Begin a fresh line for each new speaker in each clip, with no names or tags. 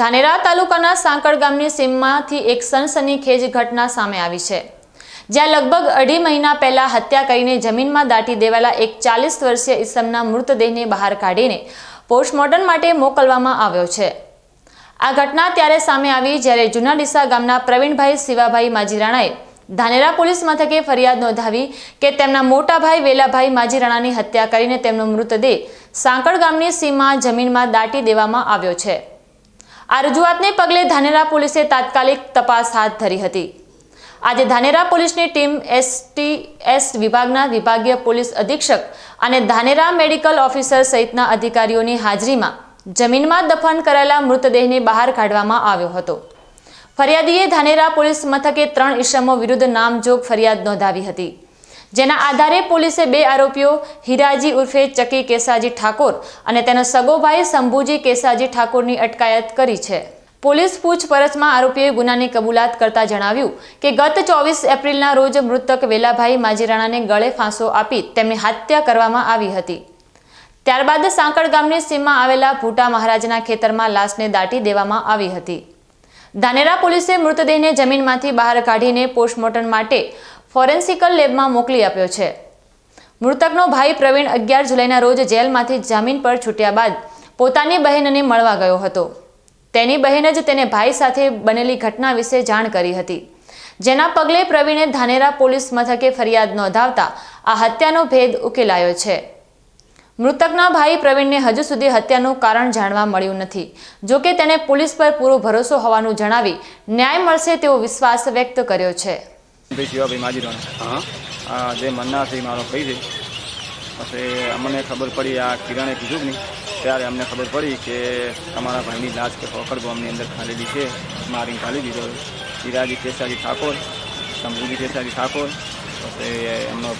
ધાનેરા તાલુકાના સાંકળ ગામની સીમમાંથી એક સનસનીખેજ ઘટના સામે આવી છે. જ્યાં લગભગ અઢી મહિના પહેલા હત્યા કરીને જમીનમાં દાટી દેવાલા એક ચાલીસ વર્ષીય ઈસમના મૃતદેહને બહાર કાઢીને પોસ્ટમોર્ટમ માટે મોકલવામાં આવ્યો છે. આ ઘટના ત્યારે સામે આવી જ્યારે જૂના ડીસા ગામના પ્રવીણભાઈ શિવાભાઈ માજીરાણાએ ધાનેરા પોલીસ મથકે ફરિયાદ નોંધાવી કે તેમના મોટા ભાઈ વેલાભાઈ માજીરાણાની હત્યા કરીને તેમનો મૃતદેહ સાંકળ ગામની સીમમાં જમીનમાં દાટી દેવામાં આવ્યો છે. આ રજૂઆતને પગલે ધાનેરા પોલીસે તાત્કાલિક તપાસ હાથ ધરી હતી. આજે ધાનેરા પોલીસની ટીમ એસટીએસ વિભાગના વિભાગીય પોલીસ અધિક્ષક અને ધાનેરા મેડિકલ ઓફિસર સહિતના અધિકારીઓની હાજરીમાં જમીનમાં દફન કરાયેલા મૃતદેહને બહાર કાઢવામાં આવ્યો હતો. ફરિયાદીએ ધાનેરા પોલીસ મથકે ત્રણ ઇસમો વિરુદ્ધ નામજોગ ફરિયાદ નોંધાવી હતી. જેના આધારે પોલીસે બે આરોપીઓ, હિરાજી ઉર્ફે ચકી કેસાજી ઠાકોર અને તેનો સગોભાઈ શંભુજી કેસાજી ઠાકોરની અટકાયત કરી છે. પોલીસ પૂછપરછમાં આરોપીઓએ ગુનાની કબૂલાત કરતા જણાવ્યું કે ગત ચોવીસ એપ્રિલના રોજ મૃતક વેલાભાઈ માજીરાણાને ગળે ફાંસો આપી તેમની હત્યા કરવામાં આવી હતી. ત્યારબાદ સાંકળ ગામની સીમમાં આવેલા ભૂટા મહારાજના ખેતરમાં લાશને દાટી દેવામાં આવી હતી. ધાનેરા પોલીસે મૃતદેહને જમીનમાંથી બહાર કાઢીને પોસ્ટમોર્ટમ માટે ફોરેન્સિકલ લેબમાં મોકલી આપ્યો છે. મૃતકનો ભાઈ પ્રવીણ અગિયાર જુલાઈના રોજ જેલમાંથી જામીન પર છૂટ્યા બાદ પોતાની બહેનને મળવા ગયો હતો. તેની બહેન જ તેને ભાઈ સાથે બનેલી ઘટના વિશે જાણ કરી હતી. જેના પગલે પ્રવીણે ધાનેરા પોલીસ મથકે ફરિયાદ નોંધાવતા આ હત્યાનો ભેદ ઉકેલાયો છે. મૃતકના ભાઈ પ્રવીણને હજુ સુધી હત્યાનું કારણ જાણવા મળ્યું નથી. જોકે તેણે પોલીસ પર પૂરો ભરોસો હોવાનું જણાવી ન્યાય મળશે તેવો વિશ્વાસ વ્યક્ત કર્યો છે.
ભાઈ શિવાભાઈ માજીરાણા
હા.
આ જે છે મારો ભાઈ છે. પછી અમને ખબર પડી આ કિરણે કીધું નહીં ત્યારે અમને ખબર પડી કે તમારા ભાઈની લાશ કે ફોકર બોમ્બની અંદર ખાલેલી છે. મારીને ખાલી દીધો ઈરાજી કેસાજી ઠાકોર શંભુજી કેસાજી ઠાકોર પછી એમનો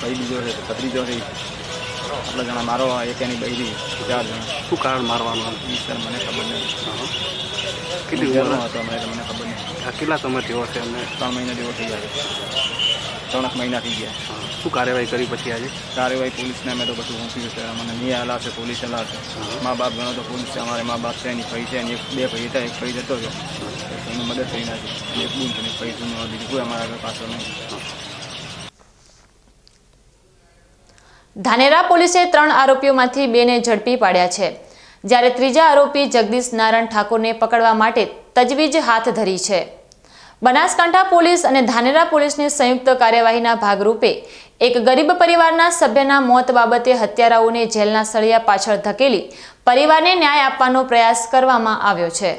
ભાઈ બીજો છે ભત્રીજો છે. આટલા જણા મારો એક એની બૈરી ચાર જણા.
શું કારણ મારવાનું?
એ સર મને ખબર નહીં.
કેટલી ઉંમર?
હતો ખબર નહીં.
કેટલા સમય થયો છે અમને
ત્રણ મહિના જેવો થઈ ગયા. ત્રણ ત્રણેક મહિના થઈ ગયા.
શું કાર્યવાહી કરી પછી આજે?
કાર્યવાહી પોલીસને અમે તો બધું મૂક્યું છે. અમને નહીં હલા છે પોલીસ હલા છે મા બાપ ગણો તો પોલીસ છે અમારે મા બાપ છે એની ફઈ છે એની એક બે ફઈ હતા એક ફઈ જતો હતો એની મદદ થઈ નાખી. એક બૂન છે ભાઈ જૂનો બીજું કોઈ અમારા આગળ પાછળ નહીં.
ધાનેરા પોલીસે ત્રણ આરોપીઓમાંથી બેને ઝડપી પાડ્યા છે. જ્યારે ત્રીજા આરોપી જગદીશ નારાયણ ઠાકોરને પકડવા માટે તજવીજ હાથ ધરી છે. બનાસકાંઠા પોલીસ અને ધાનેરા પોલીસની સંયુક્ત કાર્યવાહીના ભાગરૂપે એક ગરીબ પરિવારના સભ્યના મોત બાબતે હત્યારાઓને જેલના સળિયા પાછળ ધકેલી પરિવારને ન્યાય આપવાનો પ્રયાસ કરવામાં આવ્યો છે.